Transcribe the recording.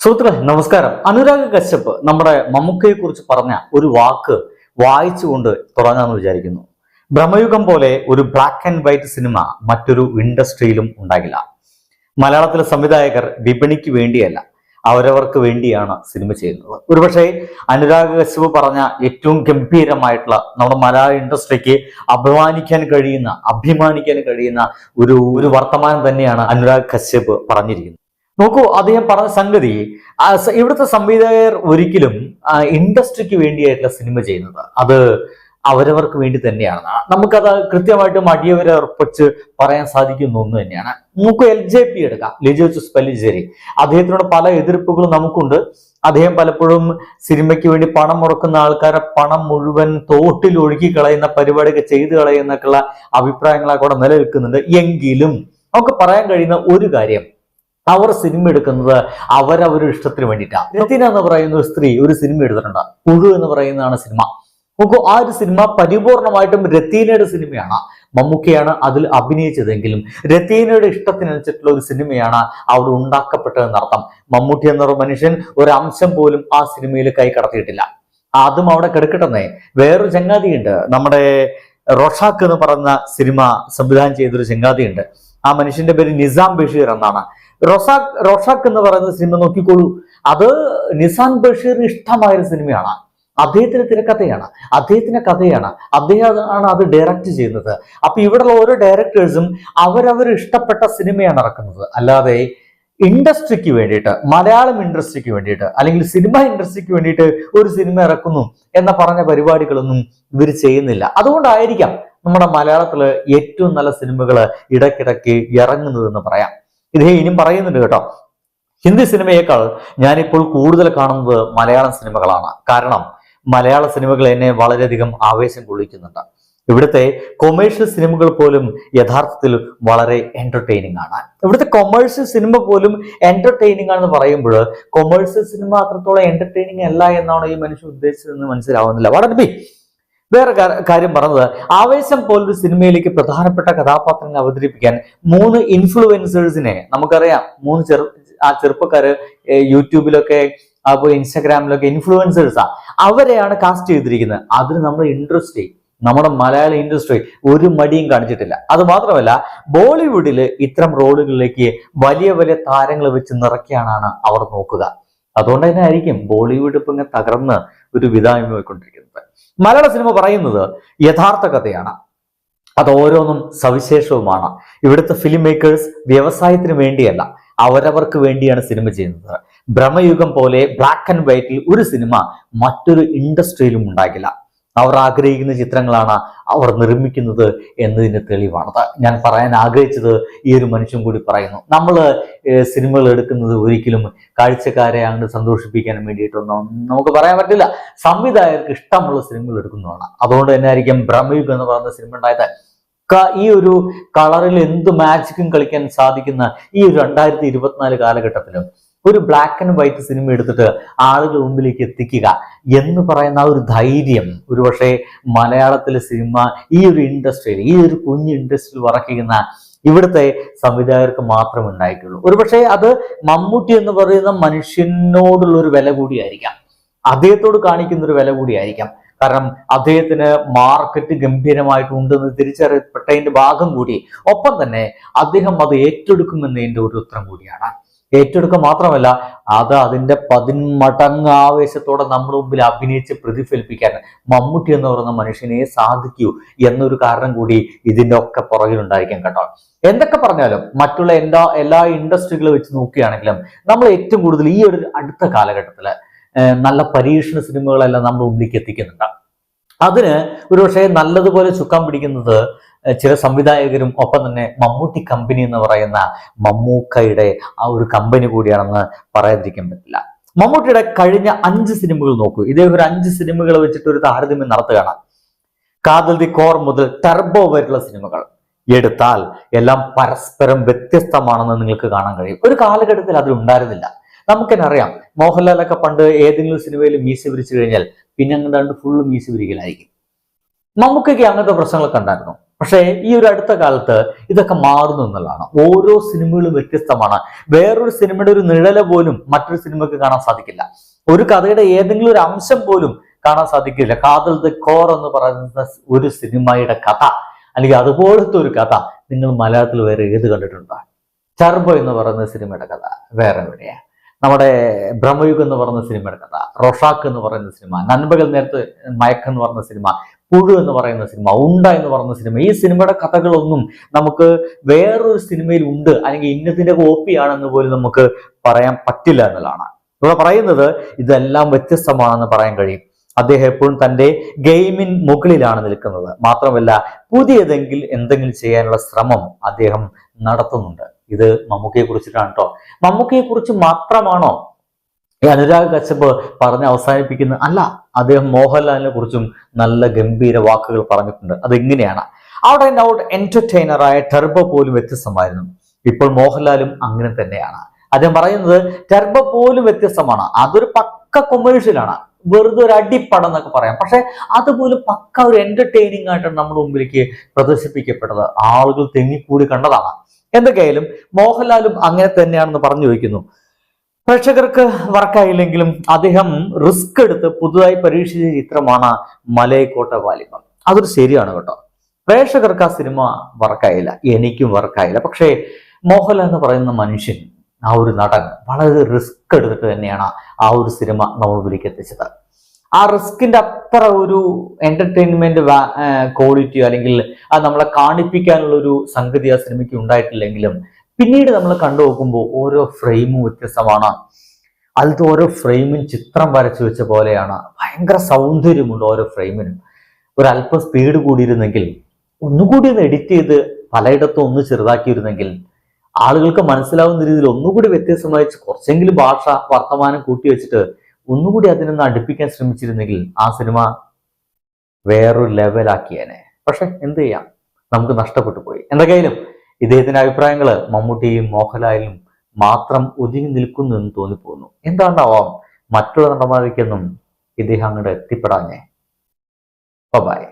സുഹൃത്തുക്കളെ നമസ്കാരം. അനുരാഗ് കശ്യപ് നമ്മുടെ മമ്മൂക്കയെ കുറിച്ച് പറഞ്ഞ ഒരു വാക്ക് വായിച്ചുകൊണ്ട് തുടങ്ങാമെന്ന് വിചാരിക്കുന്നു. ബ്രഹ്മയുഗം പോലെ ഒരു ബ്ലാക്ക് ആൻഡ് വൈറ്റ് സിനിമ മറ്റൊരു ഇൻഡസ്ട്രിയിലും ഉണ്ടാകില്ല. മലയാളത്തിലെ സംവിധായകർ വിപണിക്ക് വേണ്ടിയല്ല അവരവർക്ക് വേണ്ടിയാണ് സിനിമ ചെയ്യുന്നത്. ഒരുപക്ഷെ അനുരാഗ് കശ്യപ് പറഞ്ഞ ഏറ്റവും ഗംഭീരമായിട്ടുള്ള നമ്മുടെ മലയാള ഇൻഡസ്ട്രിക്ക് അഭിമാനിക്കാൻ കഴിയുന്ന അഭിമാനിക്കാൻ കഴിയുന്ന ഒരു ഒരു വർത്തമാനം തന്നെയാണ് അനുരാഗ് കശ്യപ് പറഞ്ഞിരിക്കുന്നത്. നോക്കൂ അദ്ദേഹം പറഞ്ഞ സംഗതി ഇവിടുത്തെ സംവിധായകർ ഒരിക്കലും ഇൻഡസ്ട്രിക്ക് വേണ്ടിയായിട്ടുള്ള സിനിമ ചെയ്യുന്നത് അത് അവരവർക്ക് വേണ്ടി തന്നെയാണ്. നമുക്കത് കൃത്യമായിട്ട് അടിയവരെ ഉറപ്പിച്ച് പറയാൻ സാധിക്കുന്ന ഒന്ന് തന്നെയാണ്. നമുക്ക് എൽ ജെ പി എടുക്കാം. ലിജോ ചുസ് പല്ലിശ്ശേരി അദ്ദേഹത്തിനോട് പല എതിർപ്പുകളും നമുക്കുണ്ട്. അദ്ദേഹം പലപ്പോഴും സിനിമയ്ക്ക് വേണ്ടി പണം മുടക്കുന്ന ആൾക്കാരെ പണം മുഴുവൻ തോട്ടിൽ ഒഴുകി കളയുന്ന പരിപാടിയൊക്കെ ചെയ്തു കളയുന്നൊക്കെയുള്ള അഭിപ്രായങ്ങളൊക്കെ അവിടെ നിലനിൽക്കുന്നുണ്ട്. എങ്കിലും നമുക്ക് പറയാൻ കഴിയുന്ന ഒരു കാര്യം അവർ സിനിമ എടുക്കുന്നത് അവരവരുടെ ഇഷ്ടത്തിന് വേണ്ടിയിട്ടാണ് രത്തിന എന്ന് പറയുന്ന ഒരു സ്ത്രീ ഒരു സിനിമ എടുത്തിട്ടുണ്ട്. പുഴു എന്ന് പറയുന്നതാണ് സിനിമ നോക്കൂ ആ ഒരു സിനിമ പരിപൂർണമായിട്ടും രത്തീനയുടെ സിനിമയാണ് മമ്മൂക്കയാണ് അതിൽ അഭിനയിച്ചതെങ്കിലും രത്തീനയുടെ ഇഷ്ടത്തിനനുസരിച്ചുള്ള ഒരു സിനിമയാണ് അവിടെ ഉണ്ടാക്കപ്പെട്ടതെന്നർത്ഥം മമ്മൂട്ടി എന്നൊരു മനുഷ്യൻ ഒരു അംശം പോലും ആ സിനിമയിൽ കൈ കടത്തിയിട്ടില്ല. അതും അവിടെ കിടക്കട്ടെന്നേ. വേറൊരു ചങ്ങാതിയുണ്ട്. നമ്മുടെ റൊഷാക്ക് എന്ന് പറയുന്ന സിനിമ സംവിധാനം ചെയ്തൊരു ചങ്ങാതിയുണ്ട്. ആ മനുഷ്യന്റെ പേര് നിസാം ബഷീർ എന്നാണ്. റൊസാഖ് റോഷാക്ക് എന്ന് പറയുന്ന സിനിമ നോക്കിക്കോളൂ. അത് നിസാം ബഷീർ ഇഷ്ടമായ ഒരു സിനിമയാണ്. അദ്ദേഹത്തിന് തിരക്കഥയാണ് അദ്ദേഹത്തിന്റെ കഥയാണ്. അദ്ദേഹമാണ് അത് ഡയറക്റ്റ് ചെയ്യുന്നത്. അപ്പൊ ഇവിടെയുള്ള ഓരോ ഡയറക്ടേഴ്സും അവരവർ ഇഷ്ടപ്പെട്ട സിനിമയാണ് ഇറക്കുന്നത്. അല്ലാതെ ഇൻഡസ്ട്രിക്ക് വേണ്ടിയിട്ട് മലയാളം ഇൻഡസ്ട്രിക്ക് വേണ്ടിയിട്ട് അല്ലെങ്കിൽ സിനിമ ഇൻഡസ്ട്രിക്ക് വേണ്ടിയിട്ട് ഒരു സിനിമ ഇറക്കുന്നു എന്ന പറഞ്ഞ പരിപാടികളൊന്നും ഇവർ ചെയ്യുന്നില്ല. അതുകൊണ്ടായിരിക്കാം നമ്മുടെ മലയാളത്തിൽ ഏറ്റവും നല്ല സിനിമകൾ ഇടയ്ക്കിടയ്ക്ക് ഇറങ്ങുന്നതെന്ന് പറയാം. ഇത് ഇനിയും പറയുന്നുണ്ട് കേട്ടോ. ഹിന്ദി സിനിമയേക്കാൾ ഞാനിപ്പോൾ കൂടുതൽ കാണുന്നത് മലയാളം സിനിമകളാണ്. കാരണം മലയാള സിനിമകൾ എന്നെ വളരെയധികം ആവേശം കൊള്ളിക്കുന്നുണ്ട്. ഇവിടുത്തെ കൊമേഴ്ഷ്യൽ സിനിമകൾ പോലും യഥാർത്ഥത്തിൽ വളരെ എന്റർടൈനിങ് ആണ്. ഇവിടുത്തെ കൊമേഴ്ഷ്യൽ സിനിമ പോലും എന്റർടൈനിങ് ആണെന്ന് പറയുമ്പോൾ കൊമേഴ്ഷ്യൽ സിനിമ അത്രത്തോളം എന്റർടൈനിങ് അല്ല എന്നാണ് ഈ മനുഷ്യൻ ഉദ്ദേശിച്ചതെന്ന് മനസ്സിലാവുന്നില്ല. വളരെ ബി വേറെ കാര്യം പറഞ്ഞത് ആവേശം പോലൊരു സിനിമയിലേക്ക് പ്രധാനപ്പെട്ട കഥാപാത്രങ്ങൾ അവതരിപ്പിക്കാൻ മൂന്ന് ഇൻഫ്ലുവൻസേഴ്സിനെ നമുക്കറിയാം. മൂന്ന് ചെറു ആ ചെറുപ്പക്കാര് യൂട്യൂബിലൊക്കെ അപ്പോൾ ഇൻസ്റ്റാഗ്രാമിലൊക്കെ ഇൻഫ്ലുവൻസേഴ്സാ. അവരെയാണ് കാസ്റ്റ് ചെയ്തിരിക്കുന്നത്. അതിന് നമ്മുടെ ഇൻഡസ്ട്രി നമ്മുടെ മലയാള ഇൻഡസ്ട്രി ഒരു മടിയും കാണിച്ചിട്ടില്ല. അത് മാത്രമല്ല ബോളിവുഡിൽ ഇത്തരം റോളുകളിലേക്ക് വലിയ വലിയ താരങ്ങൾ വെച്ച് നിറയ്ക്കാനാണ് അവർ നോക്കുക. അതുകൊണ്ട് തന്നെ ആയിരിക്കും ബോളിവുഡ് ഇപ്പൊ ഇങ്ങനെ തകർന്ന് ഒരു വിധാനം പോയിക്കൊണ്ടിരിക്കുന്നത് മലയാള സിനിമ പറയുന്നത് യഥാർത്ഥ കഥയാണ്. അത് ഓരോന്നും സവിശേഷവുമാണ്. ഇവിടുത്തെ ഫിലിം മേക്കേഴ്സ് വ്യവസായത്തിന് വേണ്ടിയല്ല അവരവർക്ക് വേണ്ടിയാണ് സിനിമ ചെയ്യുന്നത്. ഭ്രമയുഗം പോലെ ബ്ലാക്ക് ആൻഡ് വൈറ്റിൽ ഒരു സിനിമ മറ്റൊരു ഇൻഡസ്ട്രിയിലും ഉണ്ടാകില്ല. അവർ ആഗ്രഹിക്കുന്ന ചിത്രങ്ങളാണ് അവർ നിർമ്മിക്കുന്നത് എന്നതിന് തെളിവാണത് ഞാൻ പറയാൻ ആഗ്രഹിച്ചത് ഈ ഒരു മനുഷ്യൻ കൂടി പറയുന്നു. നമ്മൾ സിനിമകൾ എടുക്കുന്നത് ഒരിക്കലും കാഴ്ചക്കാരെ അങ്ങോട്ട് സന്തോഷിപ്പിക്കാൻ വേണ്ടിയിട്ടൊന്നും നമുക്ക് പറയാൻ പറ്റില്ല. സംവിധായകർക്ക് ഇഷ്ടമുള്ള സിനിമകൾ എടുക്കുന്നതാണ്. അതുകൊണ്ട് തന്നെ ആയിരിക്കും ഭ്രമയുഗം എന്ന് പറയുന്ന സിനിമ ഉണ്ടായത്. ഈ ഒരു കളറിൽ എന്ത് മാജിക്കും കളിക്കാൻ സാധിക്കുന്ന ഈ രണ്ടായിരത്തി ഇരുപത്തിനാല് കാലഘട്ടത്തിലും ഒരു ബ്ലാക്ക് ആൻഡ് വൈറ്റ് സിനിമ എടുത്തിട്ട് ആളുകളുടെ മുമ്പിലേക്ക് എത്തിക്കുക എന്ന് പറയുന്ന ഒരു ധൈര്യം. ഒരുപക്ഷെ മലയാളത്തിലെ സിനിമ ഈ ഒരു ഇൻഡസ്ട്രിയിൽ ഈ ഒരു കുഞ്ഞ് ഇൻഡസ്ട്രിയിൽ വറക്കുന്ന ഇവിടുത്തെ സംവിധായകർക്ക് മാത്രം ഉണ്ടായിട്ടുള്ളൂ. ഒരുപക്ഷെ അത് മമ്മൂട്ടി എന്ന് പറയുന്ന മനുഷ്യനോടുള്ള ഒരു വില കൂടിയായിരിക്കാം. അദ്ദേഹത്തോട് കാണിക്കുന്ന ഒരു വില കൂടിയായിരിക്കാം. കാരണം അദ്ദേഹത്തിന് മാർക്കറ്റ് ഗംഭീരമായിട്ടുണ്ടെന്ന് തിരിച്ചറിയപ്പെട്ടതിന്റെ ഭാഗം കൂടി. ഒപ്പം തന്നെ അദ്ദേഹം അത് ഏറ്റെടുക്കുമെന്നതിന്റെ ഒരു ഉത്തരം കൂടിയാണ്. ഏറ്റെടുക്കുക മാത്രമല്ല അത് അതിന്റെ പതിന്മടങ്ങ് ആവേശത്തോടെ നമ്മുടെ മുമ്പിൽ അഭിനയിച്ച് പ്രതിഫലിപ്പിക്കാൻ മമ്മൂട്ടി എന്ന് പറയുന്ന മനുഷ്യനെ സാധിക്കൂ എന്നൊരു കാരണം കൂടി ഇതിന്റെ ഒക്കെ പുറകിലുണ്ടായിരിക്കാം കേട്ടോ. എന്തൊക്കെ പറഞ്ഞാലും മറ്റുള്ള എല്ലാ എല്ലാ ഇൻഡസ്ട്രികൾ വെച്ച് നോക്കുകയാണെങ്കിലും നമ്മൾ ഏറ്റവും കൂടുതൽ ഈ ഒരു അടുത്ത കാലഘട്ടത്തിൽ നല്ല പരീക്ഷണ സിനിമകളെല്ലാം നമ്മുടെ മുമ്പിലേക്ക് എത്തിക്കുന്നുണ്ട്. അതിന് ഒരുപക്ഷെ നല്ലതുപോലെ ചുക്കാൻ പിടിക്കുന്നത് ചില സംവിധായകരും ഒപ്പം തന്നെ മമ്മൂട്ടി കമ്പനി എന്ന് പറയുന്ന മമ്മൂക്കയുടെ ആ ഒരു കമ്പനി കൂടിയാണെന്ന് പറയാതിരിക്കാൻ പറ്റില്ല. മമ്മൂട്ടിയുടെ കഴിഞ്ഞ അഞ്ച് സിനിമകൾ നോക്കൂ. ഇതേ ഒരു അഞ്ച് സിനിമകൾ വെച്ചിട്ട് ഒരു താരതമ്യം നടത്തുകയാണ്. കാതൽ ദി കോർ മുതൽ ടർബോ വരെയുള്ള സിനിമകൾ എടുത്താൽ എല്ലാം പരസ്പരം വ്യത്യസ്തമാണെന്ന് നിങ്ങൾക്ക് കാണാൻ കഴിയും. ഒരു കാലഘട്ടത്തിൽ അത് ഉണ്ടായിരുന്നില്ല. നമുക്കെന്നെ അറിയാം. മോഹൻലാലൊക്കെ പണ്ട് ഏതെങ്കിലും സിനിമയിൽ മീശ വിരിച്ചു കഴിഞ്ഞാൽ പിന്നെ അങ്ങോട്ട് ഫുള്ള് മീശ വിരിക്കലായിരിക്കും. നമുക്കൊക്കെ അങ്ങനത്തെ പ്രശ്നങ്ങളൊക്കെ ഉണ്ടായിരുന്നു? പക്ഷേ ഈ ഒരു അടുത്ത കാലത്ത് ഇതൊക്കെ മാറുന്നു എന്നുള്ളതാണ്. ഓരോ സിനിമകളും വ്യത്യസ്തമാണ്. വേറൊരു സിനിമയുടെ ഒരു നിഴല പോലും മറ്റൊരു സിനിമയ്ക്ക് കാണാൻ സാധിക്കില്ല. ഒരു കഥയുടെ ഏതെങ്കിലും ഒരു അംശം പോലും കാണാൻ സാധിക്കില്ല. കാതൽ ദ കോർ എന്ന് പറയുന്ന ഒരു സിനിമയുടെ കഥ അല്ലെങ്കിൽ അതുപോലത്തെ ഒരു കഥ നിങ്ങൾ മലയാളത്തിൽ വേറെ ഏത് കണ്ടിട്ടുണ്ടോ? ചർബോ എന്ന് പറയുന്ന സിനിമയുടെ കഥ വേറെ എവിടെയാ? നമ്മുടെ ബ്രഹ്മയുഗം എന്ന് പറയുന്ന സിനിമയുടെ കഥ റൊഷാക്ക് എന്ന് പറയുന്ന സിനിമ നൻപകൽ നേരത്തെ മയക്ക് എന്ന് പറയുന്ന സിനിമ പുഴു എന്ന് പറയുന്ന സിനിമ ഉണ്ട എന്ന് പറയുന്ന സിനിമ. ഈ സിനിമയുടെ കഥകളൊന്നും നമുക്ക് വേറൊരു സിനിമയിൽ ഉണ്ട് അല്ലെങ്കിൽ ഇന്നതിന്റെ കോപ്പിയാണെന്ന് പോലും നമുക്ക് പറയാൻ പറ്റില്ല എന്നുള്ളതാണ് ഇവിടെ പറയുന്നത് ഇതെല്ലാം വ്യത്യസ്തമാണെന്ന് പറയാൻ കഴിയും. അദ്ദേഹം എപ്പോഴും തന്റെ ഗെയിമിൻ മുകളിലാണ് നിൽക്കുന്നത്. മാത്രമല്ല പുതിയതെങ്കിൽ എന്തെങ്കിലും ചെയ്യാനുള്ള ശ്രമം അദ്ദേഹം നടത്തുന്നുണ്ട്. ഇത് മമ്മൂക്കയെ കുറിച്ചിട്ടാണ് കേട്ടോ മമ്മൂക്കയെ കുറിച്ച് മാത്രമാണോ ഈ അനുരാഗ് കശ്യപ് പറഞ്ഞ് അവസാനിപ്പിക്കുന്ന അല്ല അദ്ദേഹം മോഹൻലാലിനെ കുറിച്ചും നല്ല ഗംഭീര വാക്കുകൾ പറഞ്ഞിട്ടുണ്ട്. അതെങ്ങനെയാണ്? ഔട്ട് ആൻഡ് ഔട്ട് എന്റർടൈനറായ ടെർബോ പോലും വ്യത്യസ്തമായിരുന്നു. ഇപ്പോൾ മോഹൻലാലും അങ്ങനെ തന്നെയാണ്. അദ്ദേഹം പറയുന്നത് ടെർബോ പോലും വ്യത്യസ്തമാണ്. അതൊരു പക്ക കൊമേഴ്ഷ്യലാണ് വെറുതെ ഒരു അടിപ്പടം എന്നൊക്കെ പറയാം. പക്ഷെ അതുപോലും പക്ക ഒരു എന്റർടൈനിങ് ആയിട്ടാണ് നമ്മുടെ മുമ്പിലേക്ക് പ്രദർശിപ്പിക്കപ്പെട്ടത് ആളുകൾ തെങ്ങിക്കൂടി കണ്ടതാണ്. എന്തൊക്കെയായാലും മോഹൻലാലും അങ്ങനെ തന്നെയാണെന്ന് പറഞ്ഞു ചോദിക്കുന്നു പ്രേക്ഷകർക്ക് വർക്കായില്ലെങ്കിലും അദ്ദേഹം റിസ്ക് എടുത്ത് പുതുതായി പരീക്ഷിച്ച ചിത്രമാണ് മലയക്കോട്ട വാലിബം. അതൊരു ശരിയാണ് കേട്ടോ. പ്രേക്ഷകർക്ക് ആ സിനിമ വർക്കായില്ല. എനിക്കും വർക്കായില്ല. പക്ഷേ മോഹൻലാൽ എന്ന് പറയുന്ന മനുഷ്യൻ ആ ഒരു നടൻ വളരെ റിസ്ക് എടുത്തിട്ട് തന്നെയാണ് ആ ഒരു സിനിമ നമ്മൾ മുമ്പിലേക്ക് എത്തിച്ചത്. ആ റിസ്കിന്റെ അത്ര ഒരു എന്റർടൈൻമെന്റ് ക്വാളിറ്റിയോ അല്ലെങ്കിൽ അത് നമ്മളെ കാണിപ്പിക്കാനുള്ള ഒരു സംഗതി ആ സിനിമയ്ക്ക് ഉണ്ടായിട്ടില്ലെങ്കിലും പിന്നീട് നമ്മൾ കണ്ടു നോക്കുമ്പോൾ ഓരോ ഫ്രെയിമും വ്യത്യസ്തമാണ്. അതിലത്തെ ഓരോ ഫ്രെയിമും ചിത്രം വരച്ചു വെച്ച പോലെയാണ്. ഭയങ്കര സൗന്ദര്യമുണ്ട് ഓരോ ഫ്രെയിമിനും ഒരല്പം സ്പീഡ് കൂടിയിരുന്നെങ്കിൽ ഒന്നുകൂടി ഒന്ന് എഡിറ്റ് ചെയ്ത് പലയിടത്തും ഒന്ന് ചെറുതാക്കിയിരുന്നെങ്കിൽ ആളുകൾക്ക് മനസ്സിലാവുന്ന രീതിയിൽ ഒന്നുകൂടി വ്യത്യസ്തമായി കുറച്ചെങ്കിലും ഭാഷ വർത്തമാനം കൂട്ടി വെച്ചിട്ട് ഒന്നുകൂടി അതിനൊന്ന് അടുപ്പിക്കാൻ ശ്രമിച്ചിരുന്നെങ്കിൽ ആ സിനിമ വേറൊരു ലെവലാക്കിയേനെ പക്ഷെ എന്ത് ചെയ്യാം? നമുക്ക് നഷ്ടപ്പെട്ടു പോയി. എന്തൊക്കെയായാലും ഇദ്ദേഹത്തിന്റെ അഭിപ്രായങ്ങൾ മമ്മൂട്ടിയും മോഹൻലാലിലും മാത്രം ഒതുങ്ങി നിൽക്കുന്നു എന്ന് തോന്നിപ്പോകുന്നു. എന്താണ്ടാവാം മറ്റുള്ള നടന്മാരിക്കൊന്നും ഇദ്ദേഹം അങ്ങോട്ട് എത്തിപ്പെടാഞ്ഞേ. ബൈ